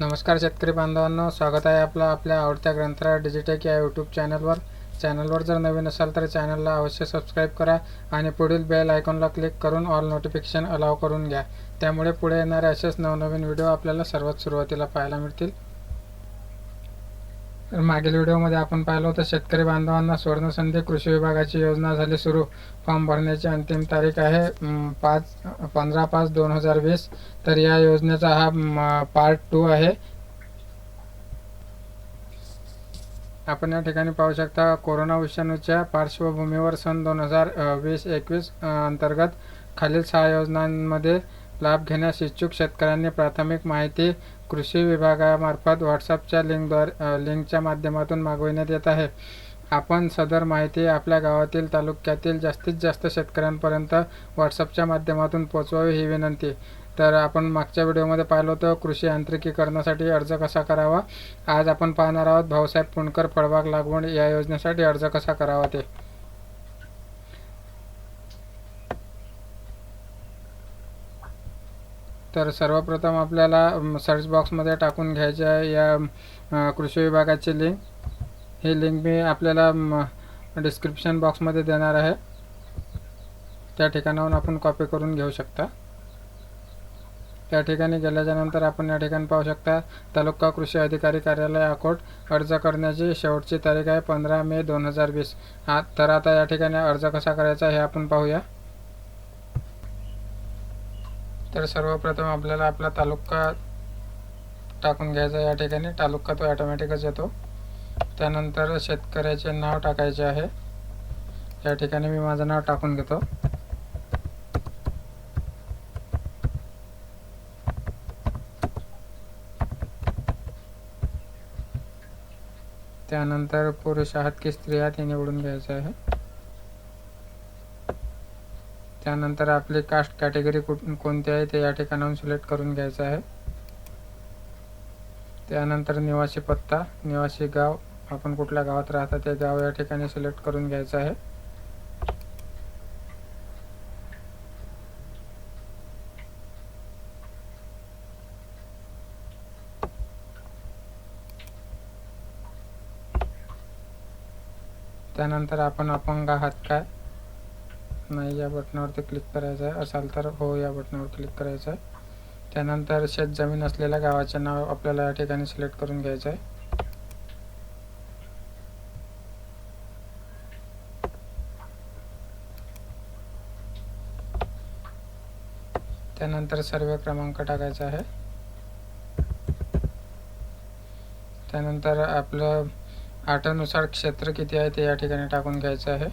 नमस्कार शेतकरी बांधवांनो स्वागत आहे आपलं आपल्या आवडत्या ग्रंथालय डिजिटेक या यूट्यूब चॅनलवर चॅनलवर जर नवीन असाल तर चॅनलला अवश्य सबस्क्राईब करा आणि पुढील बेल आयकॉनला क्लिक करून ऑल नोटिफिकेशन अलाव करून घ्या. त्यामुळे पुढे येणारे असेच नवनवीन व्हिडिओ आपल्याला सर्वात सुरुवातीला पाहायला मिळतील. तर मागील व्हिडिओमध्ये आपण पाहिलं होतं शेतकरी बांधवांना सुवर्णसंधी कृषी विभागाची योजना झाली सुरू. फॉर्म भरण्याची अंतिम तारीख आहे पाच पंधरा पाच दोन हजार वीस. तर या योजनेचा हा पार्ट टू आहे. आपण या ठिकाणी पाहू शकता कोरोना विषाणूच्या पार्श्वभूमीवर सन दोन हजार वीस एकवीस अंतर्गत खालील सहा योजनांमध्ये लाभ घेण्यास इच्छुक शेतकऱ्यांनी प्राथमिक माहिती कृषी विभागामार्फत व्हॉट्सअपच्या लिंकद्वारे लिंकच्या माध्यमातून मागविण्यात येत आहे. आपण सदर माहिती आपल्या गावातील तालुक्यातील जास्तीत जास्त शेतकऱ्यांपर्यंत व्हॉट्सअपच्या माध्यमातून पोचवावी ही विनंती. तर आपण मागच्या व्हिडिओमध्ये पाहिलं होतं कृषी यांत्रिकीकरणासाठी अर्ज कसा करावा? आज आपण पाहणार आहोत भाऊसाहेब पुणकर फळबाग लागवड या योजनेसाठी अर्ज कसा करावा ते. तर सर्वप्रथम आपल्याला सर्च बॉक्समध्ये टाकून घ्यायचे आहे. या कृषी विभागाची लिंक ही लिंक मी आपल्याला म, डिस्क्रिप्शन बॉक्समध्ये देणार आहे. त्या ठिकाणाहून आपण कॉपी करून घेऊ शकता. त्या ठिकाणी गेल्याच्यानंतर आपण या ठिकाणी पाहू शकता तालुका कृषी अधिकारी कार्यालय अकोट. अर्ज करण्याची शेवटची तारीख आहे पंधरा मे दोन हजार वीस. हा तर आता या ठिकाणी अर्ज कसा करायचा हे आपण पाहूया. तर सर्वप्रथम आपल्याला आपला तालुका टाकून घ्यायचा या ठिकाणी. तालुका तो ॲटोमॅटिकच येतो. त्यानंतर शेतकऱ्याचे नाव टाकायचे आहे. या ठिकाणी मी माझं नाव टाकून घेतो. त्यानंतर पुरुष आहात की स्त्री आहात हे निवडून घ्यायचं आहे. त्यानंतर आपली कास्ट कॅटेगरी कुठ कोणती आहे ते या ठिकाणाहून सिलेक्ट करून घ्यायचं आहे. त्यानंतर निवासी पत्ता निवासी गाव आपण कुठल्या गावात राहता ते गाव या ठिकाणी सिलेक्ट करून घ्यायचं आहे. त्यानंतर आपण अपंग आहात काय? नाही या बटनावरती क्लिक करायचं आहे असाल तर हो या बटनावर क्लिक करायचं आहे त्यानंतर शेत जमीन असलेल्या गावाचे नाव आपल्याला या ठिकाणी सिलेक्ट करून घ्यायचं आहे त्यानंतर सर्वे क्रमांक टाकायचा आहे. त्यानंतर आपलं आठानुसार क्षेत्र किती आहे ते या ठिकाणी टाकून घ्यायचं आहे.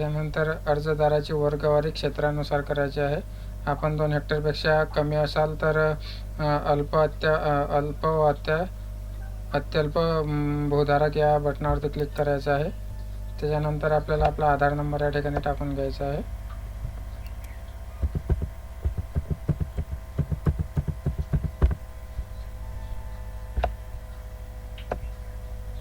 त्याच्यानंतर अर्जदाराची वर्गवारी क्षेत्रानुसार करायची आहे. आपण दोन हेक्टरपेक्षा कमी असाल तर अल्प अत्या अल्प व अत्या अत्यल्प भूधारक या बटनावरती क्लिक करायचं आहे. त्याच्यानंतर आपल्याला आपला आधार नंबर या ठिकाणी टाकून घ्यायचा आहे.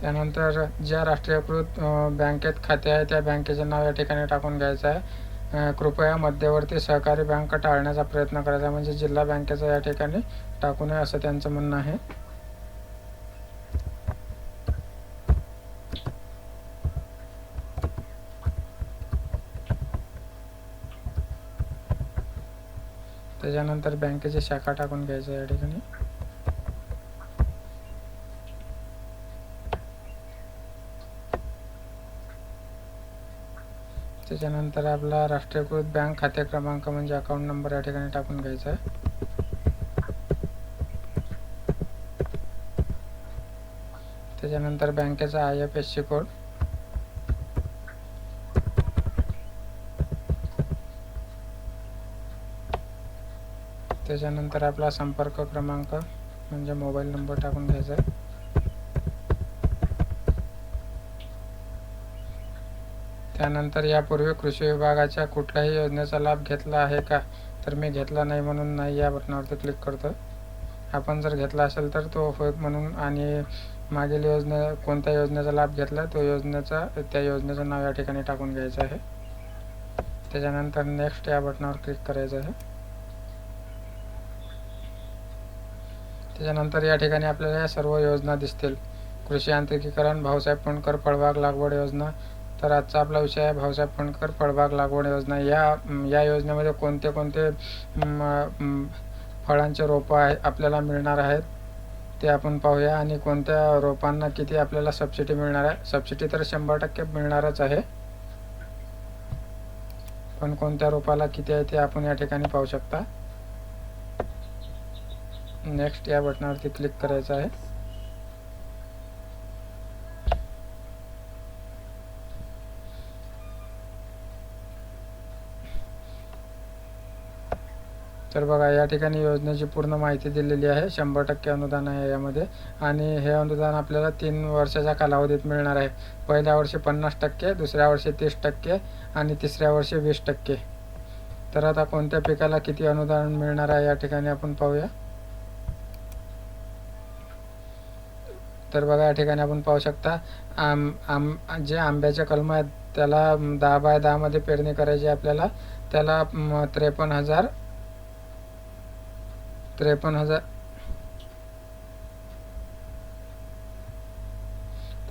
त्यानंतर ज्या राष्ट्रीयकृत बँकेत खाते आहे त्या बँकेचे नाव या ठिकाणी टाकून घ्यायचं आहे. कृपया मध्यवर्ती सहकारी बँक टाळण्याचा प्रयत्न करायचा म्हणजे जिल्हा बँकेचा या ठिकाणी टाकू नये असं त्यांचं म्हणणं आहे. त्याच्यानंतर बँकेची शाखा टाकून घ्यायचं या ठिकाणी. त्याच्यानंतर आपला राष्ट्रीयकृत बँक खाते क्रमांक म्हणजे अकाउंट नंबर या ठिकाणी टाकून घ्यायचा आहे. त्याच्यानंतर बँकेचा I F S C code त्याच्यानंतर आपला संपर्क क्रमांक म्हणजे मोबाईल नंबर टाकून घ्यायचा आहे. त्यानंतर यापूर्वी कृषी विभागाच्या कुठल्याही योजनेचा लाभ घेतला आहे का? तर मी घेतला नाही म्हणून नाही या बटनावरती क्लिक करतो आपण जर घेतला असेल तर तो होय म्हणून. आणि मागील योजने कोणत्या योजनेचा लाभ घेतला तो योजनेचा त्या योजनेचं नाव या ठिकाणी टाकून घ्यायचं आहे. त्याच्यानंतर नेक्स्ट या बटनावर क्लिक करायचं आहे. त्याच्यानंतर या ठिकाणी आपल्याला या सर्व योजना दिसतील. कृषी यांत्रिकीकरण भाऊसाहेब पुणकर फळबाग लागवड योजना तर आजचा आपला विषय आहे भाऊसाहेब फणकर फळबाग लागवड योजना. या या योजनेमध्ये कोणते कोणते फळांचे रोपं आहे आपल्याला मिळणार आहेत ते आपण पाहूया. आणि कोणत्या रोपांना किती आपल्याला सबसिडी मिळणार आहे? सबसिडी तर शंभर टक्के मिळणारच आहे. पण कोणत्या रोपाला किती आहे ते आपण या ठिकाणी पाहू शकता. नेक्स्ट या बटनावरती क्लिक करायचं आहे. तर बघा या ठिकाणी योजनेची पूर्ण माहिती दिलेली आहे. शंभर टक्के अनुदान आहे यामध्ये. आणि हे अनुदान आपल्याला तीन वर्षाच्या कालावधीत मिळणार आहे. पहिल्या वर्षी पन्नास टक्के दुसऱ्या वर्षी तीस टक्के आणि तिसऱ्या वर्षी वीस टक्के. तर आता कोणत्या पिकाला किती अनुदान मिळणार आहे या ठिकाणी आपण पाहूया. तर बघा या ठिकाणी आपण पाहू शकता आम आम जे आंब्याचे कलम आहेत त्याला दहा बाय दहामध्ये पेरणी करायची आहे आपल्याला. त्याला त्रेपन्न हजार त्रेपन्न हजार.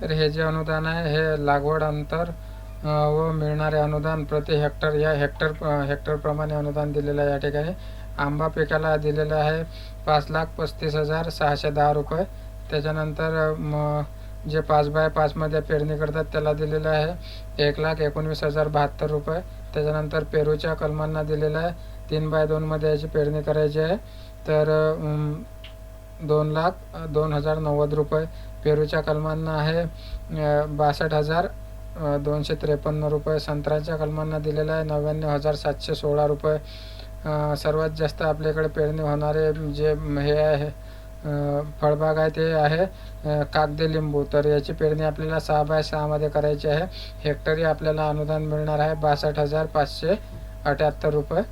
तर हे जे अनुदान आहे हे लागवड अंतर व मिळणारे अनुदान प्रति हेक्टर या हेक्टर हेक्टरप्रमाणे अनुदान दिलेलं आहे या ठिकाणी. आंबा पिकाला दिलेलं आहे पाच लाख पस्तीस हजार सहाशे दहा रुपये. त्याच्यानंतर म जे पाच बाय पाचमध्ये पेरणी करतात त्याला दिलेलं आहे एक लाख एकोणवीस हजार बहात्तर रुपये. त्याच्यानंतर पेरूच्या कलमांना दिलेलं आहे. तीन बाय दोनमध्ये याची पेरणी करायची आहे. तर दोन लाख दोन हजार नव्वद रुपये. पेरूच्या कलमांना आहे बासष्ट हजार दोनशे त्रेपन्न रुपये. संत्र्याच्या कलमांना दिलेलं आहे नव्याण्णव हजार सातशे सोळा रुपये. सर्वात जास्त आपल्याकडे पेरणी होणारे जे हे आहे फळबाग आहे ते आहे कागदे लिंबू. तर याची पेरणी आपल्याला सहा बाय सहामध्ये करायची आहे. हेक्टरी आपल्याला अनुदान मिळणार आहे बासष्ट हजार पाचशे अठ्याहत्तर रुपये.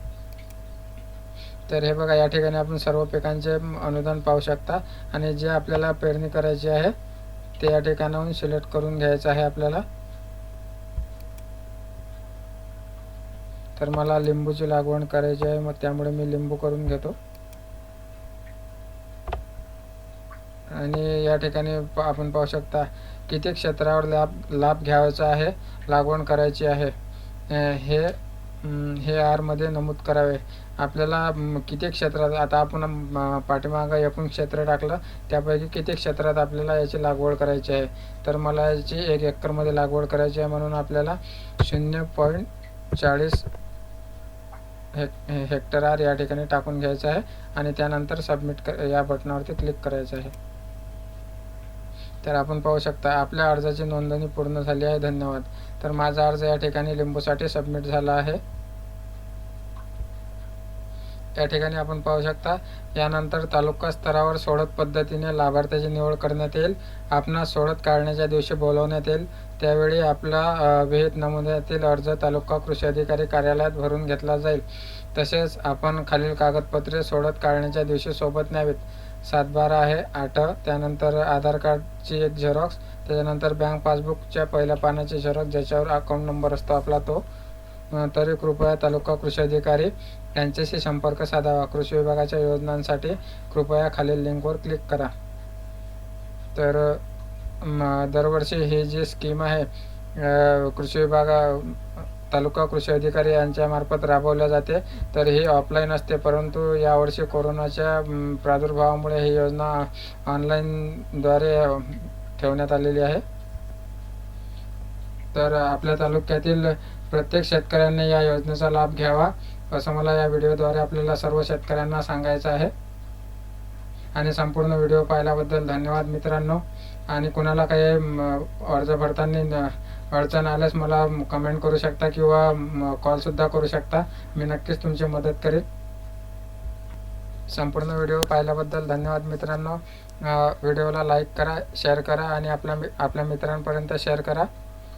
तर हे बघा या ठिकाणी आपण सर्व पिकांचे अनुदान पाहू शकता आणि जे आपल्याला पेरणी करायची आहे ते या ठिकाणाहून सिलेक्ट करून घ्यायचं आहे आपल्याला. तर मला लिंबूची लागवड करायची आहे मग त्यामुळे मी लिंबू करून घेतो. आणि या ठिकाणी आपण पाहू शकता किती क्षेत्रावर लाभ लाभ घ्यायचा आहे लागवड करायची आहे. हे हे आरमध्ये नमूद करावे. आपल्याला किती क्षेत्रात आता आपण पाठीमागं एकूण क्षेत्र टाकलं त्यापैकी किती क्षेत्रात आपल्याला याची लागवड करायची आहे? तर मला याची एक एकरमध्ये लागवड करायची आहे म्हणून आपल्याला शून्य पॉईंट चाळीस हेक हेक्टर आर या ठिकाणी टाकून घ्यायचं आहे आणि त्यानंतर सबमिट कर या बटनावरती क्लिक करायचं आहे. तर आपण पाहू शकता आपल्या अर्जाची नोंदणी पूर्ण झाली आहे. धन्यवाद. तर माझा अर्ज या ठिकाणी लिंबूसाठी सबमिट झाला आहे. या ठिकाणी आपण पाहू शकता यानंतर तालुका स्तरावर सोडत पद्धतीने लाभार्थ्याची निवड करण्यात येईल. आपणास सोडत काढण्याच्या दिवशी बोलवण्यात येईल. त्यावेळी आपला विहित नमुन्यातील अर्ज तालुका कृषी अधिकारी कार्यालयात भरून घेतला जाईल. तसेच आपण खालील कागदपत्रे सोडत काढण्याच्या दिवशी सोबत न्यावीत. सातबारा आहे आठ त्यानंतर आधार कार्डची एक झेरॉक्स त्याच्यानंतर बँक पासबुकच्या पहिल्या पानाची झेरॉक्स ज्याच्यावर अकाउंट नंबर असतो आपला तो. तरी कृपया तालुका कृषी अधिकारी यांच्याशी संपर्क साधावा. कृषी विभागाच्या योजनांसाठी कृपया खालील लिंकवर क्लिक करा. तर दरवर्षी ही जी स्कीम आहे कृषी विभागा तालुका कृषी अधिकारी यांच्या मार्फत राबवल्या जाते तर ही ऑफलाईन असते. परंतु यावर्षी कोरोनाच्या प्रादुर्भावामुळे ही योजना ऑनलाईनद्वारे ठेवण्यात आलेली आहे. तर आपल्या तालुक्यातील प्रत्येक शेतकऱ्यांनी या योजनेचा लाभ घ्यावा असं मला या व्हिडिओद्वारे आपल्याला सर्व शेतकऱ्यांना सांगायचं आहे. आणि संपूर्ण व्हिडिओ पाहिल्याबद्दल धन्यवाद मित्रांनो. आणि कुणाला काही अर्ज भरताना अडचण आल्यास मला कमेंट करू शकता किंवा कॉलसुद्धा करू शकता. मी नक्कीच तुमची मदत करेन. संपूर्ण व्हिडिओ पाहिल्याबद्दल धन्यवाद मित्रांनो. व्हिडिओला लाईक करा शेअर करा आणि आपल्या मि- आपल्या मित्रांपर्यंत शेअर करा.